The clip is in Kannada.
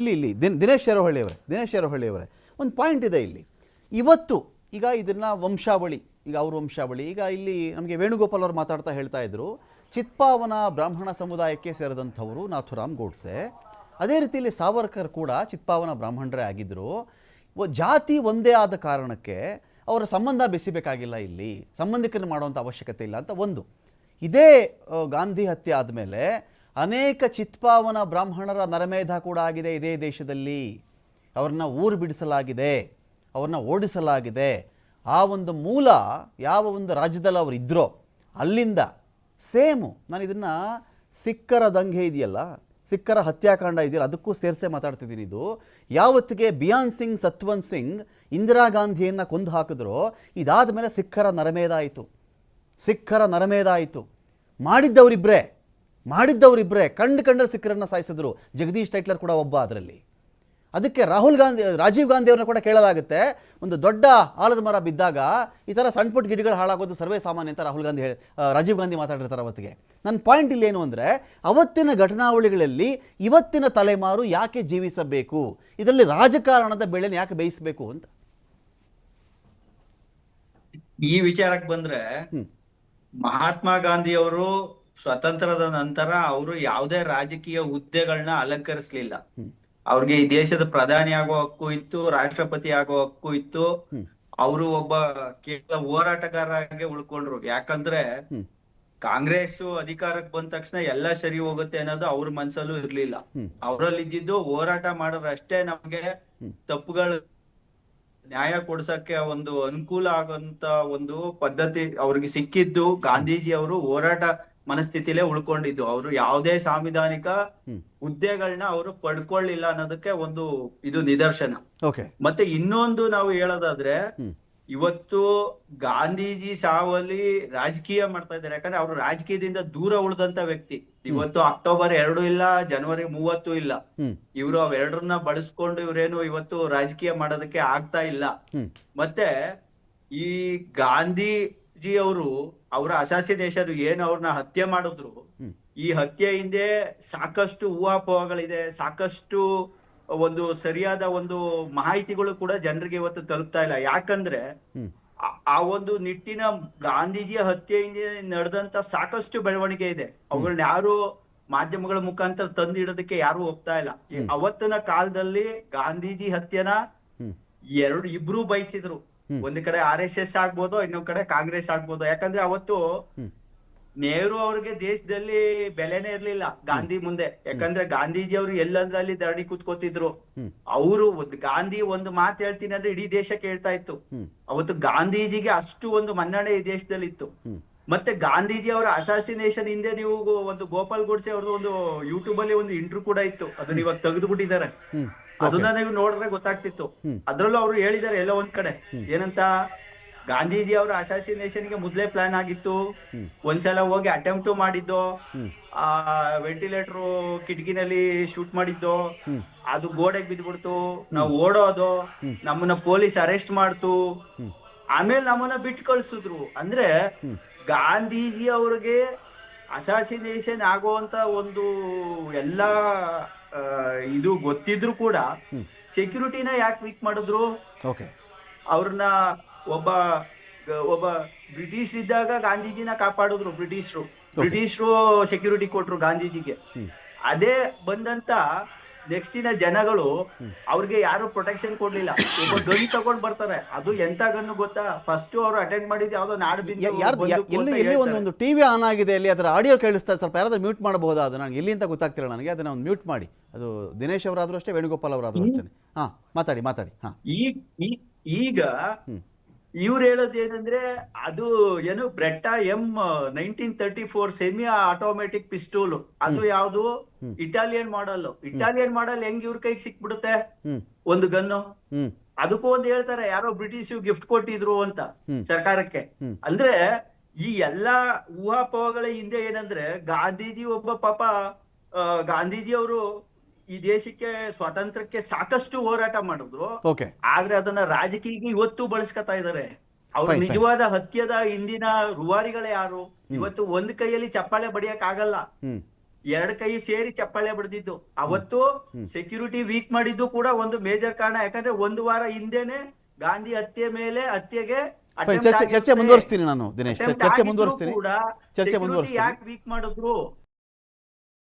ಇಲ್ಲಿ ಇಲ್ಲಿ, ದಿನ, ದಿನೇಶ್ ಅವರೇ ದಿನೇಶ್ ಅವರೇ ಒಂದು ಪಾಯಿಂಟ್ ಇದೆ ಇಲ್ಲಿ. ಇವತ್ತು ಈಗ ಇದನ್ನು ವಂಶಾವಳಿ, ಈಗ ಅವ್ರ ವಂಶಾವಳಿ, ಈಗ ಇಲ್ಲಿ ನಮಗೆ ವೇಣುಗೋಪಾಲ್ ಅವರು ಮಾತಾಡ್ತಾ ಹೇಳ್ತಾ ಇದ್ದರು ಚಿತ್ಪಾವನ ಬ್ರಾಹ್ಮಣ ಸಮುದಾಯಕ್ಕೆ ಸೇರಿದಂಥವರು ನಾಥುರಾಮ್ ಗೋಡ್ಸೆ. ಅದೇ ರೀತಿಯಲ್ಲಿ ಸಾವರ್ಕರ್ ಕೂಡ ಚಿತ್ಪಾವನ ಬ್ರಾಹ್ಮಣರೇ ಆಗಿದ್ದರು ಜಾತಿ ಒಂದೇ ಆದ ಕಾರಣಕ್ಕೆ ಅವರ ಸಂಬಂಧ ಬೆಸಿಬೇಕಾಗಿಲ್ಲ ಇಲ್ಲಿ. ಸಂಬಂಧಿಕರನ್ನು ಮಾಡುವಂಥ ಅವಶ್ಯಕತೆ ಇಲ್ಲ ಅಂತ ಒಂದು. ಇದೇ ಗಾಂಧಿ ಹತ್ಯೆ ಆದಮೇಲೆ ಅನೇಕ ಚಿತ್ಪಾವನ ಬ್ರಾಹ್ಮಣರ ನರಮೇಧ ಕೂಡ ಆಗಿದೆ ಇದೇ ದೇಶದಲ್ಲಿ. ಅವ್ರನ್ನ ಊರು ಬಿಡಿಸಲಾಗಿದೆ, ಅವ್ರನ್ನ ಓಡಿಸಲಾಗಿದೆ. ಆ ಒಂದು ಮೂಲ ಯಾವ ಒಂದು ರಾಜ್ಯದಲ್ಲಿ ಅವರು ಇದ್ರೋ ಅಲ್ಲಿಂದ ಸೇಮು, ನಾನು ಇದನ್ನು ಸಿಕ್ಕರ ದಂಗೆ ಇದೆಯಲ್ಲ, ಸಿಕ್ಕರ ಹತ್ಯಾಕಾಂಡ ಇದೆಯಲ್ಲ, ಅದಕ್ಕೂ ಸೇರಿಸೇ ಮಾತಾಡ್ತಿದ್ದೀನಿ ಇದು. ಯಾವತ್ತಿಗೆ ಬಿಯಾನ್ ಸಿಂಗ್ ಸತ್ವಂತ್ ಸಿಂಗ್ ಇಂದಿರಾ ಗಾಂಧಿಯನ್ನು ಕೊಂದು ಹಾಕಿದ್ರೋ ಇದಾದ ಮೇಲೆ ಸಿಕ್ಕರ ನರಮೇಧ ಆಯಿತು. ಸಿಕ್ಕರ ನರಮೇಧ ಆಯಿತು. ಮಾಡಿದ್ದವರಿಬ್ಬರೇ ಮಾಡಿದ್ದವರಿಬ್ಬರೇ ಕಂಡು ಕಂಡ ಸಿಖ್ಖರನ್ನು ಸಾಯಿಸಿದ್ರು. ಜಗದೀಶ್ ಟೈಟ್ಲರ್ ಕೂಡ ಒಬ್ಬ ಅದರಲ್ಲಿ. ಅದಕ್ಕೆ ರಾಹುಲ್ ಗಾಂಧಿ ರಾಜೀವ್ ಗಾಂಧಿ ಅವ್ರನ್ನ ಕೂಡ ಕೇಳಲಾಗುತ್ತೆ. ಒಂದು ದೊಡ್ಡ ಆಲದ ಮರ ಬಿದ್ದಾಗ ಈ ಥರ ಸಣ್ಣ ಪುಟ್ಟ ಗಿಡಗಳು ಹಾಳಾಗೋದು ಸರ್ವೇ ಸಾಮಾನ್ಯ ಅಂತ ರಾಹುಲ್ ಗಾಂಧಿ ರಾಜೀವ್ ಗಾಂಧಿ ಮಾತಾಡಿರ್ತಾರೆ ಅವತ್ತಿಗೆ. ನನ್ನ ಪಾಯಿಂಟ್ ಇಲ್ಲಿ ಏನು ಅಂದರೆ ಅವತ್ತಿನ ಘಟನಾವಳಿಗಳಲ್ಲಿ ಇವತ್ತಿನ ತಲೆಮಾರು ಯಾಕೆ ಜೀವಿಸಬೇಕು? ಇದರಲ್ಲಿ ರಾಜಕಾರಣದ ಬೆಳೆನ ಯಾಕೆ ಬೇಯಿಸಬೇಕು ಅಂತ? ಈ ವಿಚಾರಕ್ಕೆ ಬಂದ್ರೆ. ಮಹಾತ್ಮ ಗಾಂಧಿ ಅವರು ಸ್ವತಂತ್ರದ ನಂತರ ಅವರು ಯಾವುದೇ ರಾಜಕೀಯ ಹುದ್ದೆಗಳನ್ನ ಅಲಂಕರಿಸಲಿಲ್ಲ. ಅವ್ರಿಗೆ ಈ ದೇಶದ ಪ್ರಧಾನಿ ಆಗೋ ಹಕ್ಕು ಇತ್ತು ರಾಷ್ಟ್ರಪತಿ ಆಗೋ ಹಕ್ಕು ಇತ್ತು. ಅವರು ಒಬ್ಬ ಕೇವಲ ಹೋರಾಟಗಾರರಾಗೆ ಉಳ್ಕೊಂಡ್ರು ಯಾಕಂದ್ರೆ ಕಾಂಗ್ರೆಸ್ ಅಧಿಕಾರಕ್ಕೆ ಬಂದ ತಕ್ಷಣ ಎಲ್ಲ ಸರಿ ಹೋಗುತ್ತೆ ಅನ್ನೋದು ಅವ್ರ ಮನ್ಸಲ್ಲೂ ಇರ್ಲಿಲ್ಲ. ಅವರಲ್ಲಿ ಇದ್ದಿದ್ದು ಹೋರಾಟ ಮಾಡೋರಷ್ಟೇ ನಮ್ಗೆ. ತಪ್ಪುಗಳು ನ್ಯಾಯ ಕೊಡ್ಸಕ್ಕೆ ಒಂದು ಅನುಕೂಲ ಆಗಂತ ಒಂದು ಪದ್ಧತಿ ಅವ್ರಿಗೆ ಸಿಕ್ಕಿದ್ದು ಗಾಂಧೀಜಿ ಅವರು ಹೋರಾಟ ಮನಸ್ಥಿತಿಲೇ ಉಳ್ಕೊಂಡಿದ್ದು. ಅವರು ಯಾವುದೇ ಸಾಂವಿಧಾನಿಕ. ಹುದ್ದೆಗಳನ್ನ ಅವರು ಪಡ್ಕೊಳ್ಳಿಲ್ಲ ಅನ್ನೋದಕ್ಕೆ ಒಂದು ಇದು ನಿದರ್ಶನ. ಮತ್ತೆ ಇನ್ನೊಂದು ನಾವು ಹೇಳೋದಾದ್ರೆ ಇವತ್ತು ಗಾಂಧೀಜಿ ಸಾವಲ್ಲಿ ರಾಜಕೀಯ ಮಾಡ್ತಾ ಇದ್ದಾರೆ. ಯಾಕಂದ್ರೆ ಅವರು ರಾಜಕೀಯದಿಂದ ದೂರ ಉಳಿದಂತ ವ್ಯಕ್ತಿ. ಇವತ್ತು ಅಕ್ಟೋಬರ್ ಎರಡು ಇಲ್ಲ ಜನವರಿ ಮೂವತ್ತು ಇಲ್ಲ. ಇವರು ಅವೆರಡರನ್ನ ಬಳಸ್ಕೊಂಡು ಇವ್ರೇನು ಇವತ್ತು ರಾಜಕೀಯ ಮಾಡೋದಕ್ಕೆ ಆಗ್ತಾ ಇಲ್ಲ. ಮತ್ತೆ ಈ ಗಾಂಧೀಜಿ ಅವರು ಅವರ ಅಸಾಸಿನೇಷನ್ ಏನು ಅವ್ರನ್ನ ಹತ್ಯೆ ಮಾಡಿದ್ರು ಈ ಹತ್ಯೆ ಹಿಂದೆ ಸಾಕಷ್ಟು ಊಹಾಪೋಹಗಳಿದೆ ಸಾಕಷ್ಟು ಒಂದು ಸರಿಯಾದ ಒಂದು ಮಾಹಿತಿಗಳು ಕೂಡ ಜನರಿಗೆ ಇವತ್ತು ತಲುಪ್ತಾ ಇಲ್ಲ. ಯಾಕಂದ್ರೆ ಆ- ಒಂದು ನಿಟ್ಟಿನ ಗಾಂಧೀಜಿಯ ಹತ್ಯೆ ಹಿಂದೆ ನಡೆದಂತ ಸಾಕಷ್ಟು ಬೆಳವಣಿಗೆ ಇದೆ. ಅವುಗಳನ್ನ ಯಾರು ಮಾಧ್ಯಮಗಳ ಮುಖಾಂತರ ತಂದಿಡೋದಕ್ಕೆ ಯಾರು ಹೋಗ್ತಾ ಇಲ್ಲ. ಅವತ್ತಿನ ಕಾಲದಲ್ಲಿ ಗಾಂಧೀಜಿ ಹತ್ಯೆನ ಎರಡು ಇಬ್ರು ಬಯಸಿದ್ರು. ಒಂದ್ ಕಡೆ ಆರ್ ಎಸ್ ಎಸ್ ಆಗ್ಬೋದು ಇನ್ನೊಂದ್ ಕಡೆ ಕಾಂಗ್ರೆಸ್ ಆಗ್ಬೋದು. ಯಾಕಂದ್ರೆ ಅವತ್ತು ನೆಹರು ಅವ್ರಿಗೆ ದೇಶದಲ್ಲಿ ಬೆಲೆನೇ ಇರ್ಲಿಲ್ಲ ಗಾಂಧಿ ಮುಂದೆ. ಯಾಕಂದ್ರೆ ಗಾಂಧೀಜಿ ಅವರು ಎಲ್ಲಂದ್ರೆ ಅಲ್ಲಿ ಧರಣಿ ಕೂತ್ಕೋತಿದ್ರು. ಅವರು ಗಾಂಧಿ ಒಂದು ಮಾತು ಹೇಳ್ತೀನಿ ಅಂದ್ರೆ ಇಡೀ ದೇಶ ಕೇಳ್ತಾ ಇತ್ತು. ಅವತ್ತು ಗಾಂಧೀಜಿಗೆ ಅಷ್ಟು ಒಂದು ಮನ್ನಣೆ ಈ ದೇಶದಲ್ಲಿ ಇತ್ತು. ಮತ್ತೆ ಗಾಂಧೀಜಿ ಅವರ ಅಸಾಸಿನೇಷನ್ ಹಿಂದೆ ನೀವು ಒಂದು ಗೋಪಾಲ್ ಗೋಡ್ಸೆ ಅವ್ರದ್ದು ಒಂದು ಯೂಟ್ಯೂಬ್ ಅಲ್ಲಿ ಒಂದು ಇಂಟರ್ವ್ಯೂ ಕೂಡ ಇತ್ತು. ಅದನ್ನ ಇವಾಗ ತೆಗೆದು ಬಿಟ್ಟಿದ್ದಾರೆ ಅದನ್ನ ನೀವು ನೋಡಿದ್ರೆ ಗೊತ್ತಾಗ್ತಿತ್ತು. ಅದ್ರಲ್ಲೂ ಅವರು ಹೇಳಿದ್ದಾರೆ ಎಲ್ಲೋ ಒಂದ್ ಕಡೆ. ಏನಂತ ಗಾಂಧೀಜಿ ಅವರ ಅಸಾಸಿನೇಷನ್ಗೆ ಮೊದ್ಲೇ ಪ್ಲಾನ್ ಆಗಿತ್ತು. ಒಂದ್ಸಲ ಹೋಗಿ ಅಟೆಂಪ್ಟ್ ಮಾಡಿದ್ದು. ಆ ವೆಂಟಿಲೇಟರ್ ಕಿಟಕಿನಲ್ಲಿ ಶೂಟ್ ಮಾಡಿದ್ದು. ಅದು ಗೋಡೆಗೆ ಬಿದ್ಬಿಡ್ತು ನಾವು ಓಡೋದು. ನಮ್ಮನ್ನ ಪೊಲೀಸ್ ಅರೆಸ್ಟ್ ಮಾಡ್ತು. ಆಮೇಲೆ ನಮ್ಮನ್ನ ಬಿಟ್ಟು ಕಳ್ಸಿದ್ರು ಅಂದ್ರೆ. ಗಾಂಧೀಜಿ ಅವ್ರಿಗೆ ಅಸಾಸಿನೇಷನ್ ಆಗುವಂತ ಒಂದು ಎಲ್ಲ ಇದು ಗೊತ್ತಿದ್ರು ಕೂಡ ಸೆಕ್ಯೂರಿಟಿನ ಯಾಕೆ ವೀಕ್ ಮಾಡಿದ್ರು? ಅವ್ರನ್ನ ಒಬ್ಬ ಒಬ್ಬ ಬ್ರಿಟಿಷ್ ಇದ್ದಾಗ ಗಾಂಧೀಜಿನ ಕಾಪಾಡಿದ್ರು ಬ್ರಿಟಿಷರು. ಬ್ರಿಟಿಷರು ಸೆಕ್ಯೂರಿಟಿ ಕೊಟ್ರು ಗಾಂಧೀಜಿಗೆ. ಅದೇ ಬಂದಂತ ನೆಕ್ಸ್ಟ್ ಇನ್ನ ಜನಗಳು. ಅವ್ರಿಗೆ ಯಾರು ಪ್ರೊಟೆಕ್ಷನ್ ಕೊಡ್ಲಿಲ್ಲ. ಒಬ್ಬ ಗನ್ ತಗೊಂಡ್ ಬರ್ತಾರೆ. ಅದು ಎಂತ ಗನ್ ಗೊತ್ತಾ? ಫಸ್ಟ್ ಅವರು ಅಟೆಂಡ್ ಮಾಡಿದ್ ಯಾವ್ದೋ ನಾಡು ಎಲ್ಲಿ ಎಲ್ಲಿ ಒಂದು ಒಂದು ಟಿವಿ ಆನ್ ಆಗಿದೆ ಅಲ್ಲಿ ಅದರ ಆಡಿಯೋ ಕೇಳಿಸ್ತಾ. ಸ್ವಲ್ಪ ಯಾರಾದ್ರೂ ಮ್ಯೂಟ್ ಮಾಡಬಹುದಾ ಅದು? ನನಗೆ ಎಲ್ಲಿ ಅಂತ ಗೊತ್ತಾಗ್ತಿಲ್ಲ ನನಗೆ. ಅದನ್ನ ಒಂದು ಮ್ಯೂಟ್ ಮಾಡಿ. ಅದು ದಿನೇಶ್ ಅವರಾದ್ರೂ ಅಷ್ಟೇ ವೇಣುಗೋಪಾಲ್ ಅವರಾದ್ರೂ ಅಷ್ಟೇ ಹಾ ಮಾತಾಡಿ ಮಾತಾಡಿ. ಹಾ. ಈಗ ಹ್ಮ್. ಇವ್ರು ಹೇಳೋದು ಏನಂದ್ರೆ ಅದು ಏನು Beretta M nineteen thirty four semi automatic pistol. ಅದು ಯಾವ್ದು? ಇಟಾಲಿಯನ್ ಮಾಡಲ್ ಇಟಾಲಿಯನ್ ಮಾಡಲ್ ಹೆಂಗ್ ಇವ್ರ ಕೈಗೆ ಸಿಕ್ಬಿಡುತ್ತೆ? ಒಂದು ಗನ್ನು. ಅದಕ್ಕೂ ಒಂದು ಹೇಳ್ತಾರೆ ಯಾರೋ ಬ್ರಿಟಿಷ್ ಗಿಫ್ಟ್ ಕೊಟ್ಟಿದ್ರು ಅಂತ ಸರ್ಕಾರಕ್ಕೆ. ಅಂದ್ರೆ ಈ ಎಲ್ಲಾ ಊಹಾಪೋಹಗಳ ಹಿಂದೆ ಏನಂದ್ರೆ ಗಾಂಧೀಜಿ ಒಬ್ಬ ಪಾಪ ಗಾಂಧೀಜಿ ಅವರು ಈ ದೇಶಕ್ಕೆ ಸ್ವಾತಂತ್ರ್ಯಕ್ಕೆ ಸಾಕಷ್ಟು ಹೋರಾಟ ಮಾಡಿದ್ರು. ಆದ್ರೆ ಅದನ್ನ ರಾಜಕೀಯಕ್ಕೆ ಇವತ್ತು ಬಳಸ್ಕೊತಾ ಇದಾರೆ. ಅವ್ರ. ನಿಜವಾದ ಹತ್ಯದ ಹಿಂದಿನ ರೂವಾರಿಗಳೇ ಯಾರು? ಇವತ್ತು ಒಂದ್ ಕೈಯಲ್ಲಿ ಚಪ್ಪಾಳೆ ಬಡಿಯಕ್ ಆಗಲ್ಲ. ಎರಡ್ ಕೈ ಸೇರಿ ಚಪ್ಪಾಳೆ ಬಡ್ದಿದ್ದು. ಅವತ್ತು ಸೆಕ್ಯೂರಿಟಿ ವೀಕ್ ಮಾಡಿದ್ದು ಕೂಡ ಒಂದು ಮೇಜರ್ ಕಾರಣ. ಯಾಕಂದ್ರೆ ಒಂದು ವಾರ ಹಿಂದೆನೆ ಗಾಂಧಿ ಹತ್ಯೆ ಮೇಲೆ ಹತ್ಯೆಗೆ ಚರ್ಚೆ ಮುಂದುವರಿಸ್ತೀನಿ ನಾನು ದಿನೇಶ್. ಚರ್ಚೆ ಮುಂದುವರಿಸ್ತೀನಿ. ಚರ್ಚೆ ಮುಂದುವರಿಸ್ತೀನಿ. ಯಾಕೆ ವೀಕ್ ಮಾಡಿದ್ರು?